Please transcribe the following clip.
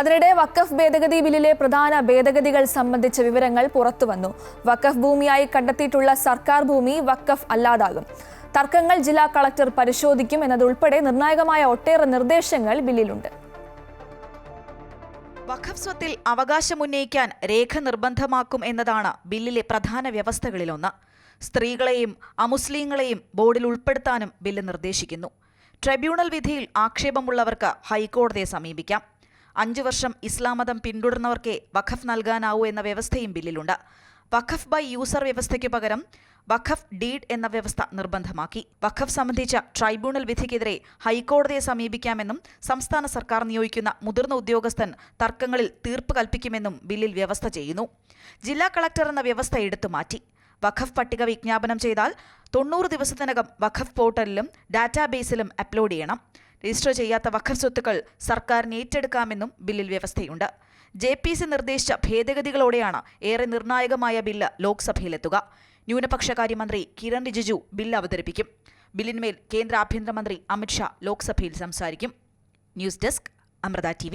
അതിനിടെ വഖഫ് ഭേദഗതി ബില്ലിലെ പ്രധാന ഭേദഗതികൾ സംബന്ധിച്ച വിവരങ്ങൾ പുറത്തുവന്നു. വഖഫ് ഭൂമിയായി കണ്ടെത്തിയിട്ടുള്ള സർക്കാർ ഭൂമി വഖഫ് അല്ലാതാകും. തർക്കങ്ങൾ ജില്ലാ കളക്ടർ പരിശോധിക്കും എന്നതുൾപ്പെടെ നിർണായകമായ ഒട്ടേറെ നിർദ്ദേശങ്ങൾ ബില്ലിലുണ്ട്. വഖഫ് സ്വത്തിൽ അവകാശമുന്നയിക്കാൻ രേഖ നിർബന്ധമാക്കും എന്നതാണ് ബില്ലിലെ പ്രധാന വ്യവസ്ഥകളിലൊന്ന്. സ്ത്രീകളെയും അമുസ്ലിങ്ങളെയും ബോർഡിൽ ഉൾപ്പെടുത്താനും ബില്ല് നിർദ്ദേശിക്കുന്നു. ട്രൈബ്യൂണൽ വിധിയിൽ ആക്ഷേപമുള്ളവർക്ക് ഹൈക്കോടതിയെ സമീപിക്കാം. അഞ്ചു വർഷം ഇസ്ലാം മതം പിന്തുടർന്നവർക്കേ വഖഫ് നൽകാനാവൂ എന്ന വ്യവസ്ഥയും ബില്ലിലുണ്ട്. വഖഫ് ബൈ യൂസർ വ്യവസ്ഥയ്ക്ക് പകരം വഖഫ് ഡീഡ് എന്ന വ്യവസ്ഥ നിർബന്ധമാക്കി. വഖഫ് സംബന്ധിച്ച ട്രൈബ്യൂണൽ വിധിക്കെതിരെ ഹൈക്കോടതിയെ സമീപിക്കാമെന്നും സംസ്ഥാന സർക്കാർ നിയോഗിക്കുന്ന മുതിർന്ന ഉദ്യോഗസ്ഥൻ തർക്കങ്ങളിൽ തീർപ്പ് കൽപ്പിക്കുമെന്നും ബില്ലിൽ വ്യവസ്ഥ ചെയ്യുന്നു. ജില്ലാ കളക്ടർ എന്ന വ്യവസ്ഥ എടുത്തു മാറ്റി. വഖഫ് പട്ടിക വിജ്ഞാപനം ചെയ്താൽ തൊണ്ണൂറ് ദിവസത്തിനകം വഖഫ് പോർട്ടലിലും ഡാറ്റാബേസിലും അപ്ലോഡ് ചെയ്യണം. രജിസ്റ്റർ ചെയ്യാത്ത വഖഫ് സ്വത്തുക്കൾ സർക്കാരിന് ഏറ്റെടുക്കാമെന്നും ബില്ലിൽ വ്യവസ്ഥയുണ്ട്. ജെ പി സി നിർദ്ദേശിച്ച ഭേദഗതികളോടെയാണ് ഏറെ നിർണായകമായ ബില്ല് ലോക്സഭയിലെത്തുക. ന്യൂനപക്ഷകാര്യമന്ത്രി കിരൺ റിജിജു ബില്ല് അവതരിപ്പിക്കും. ബില്ലിന്മേൽ കേന്ദ്ര ആഭ്യന്തരമന്ത്രി അമിത്ഷാ ലോക്സഭയിൽ സംസാരിക്കും. News desk Amrita T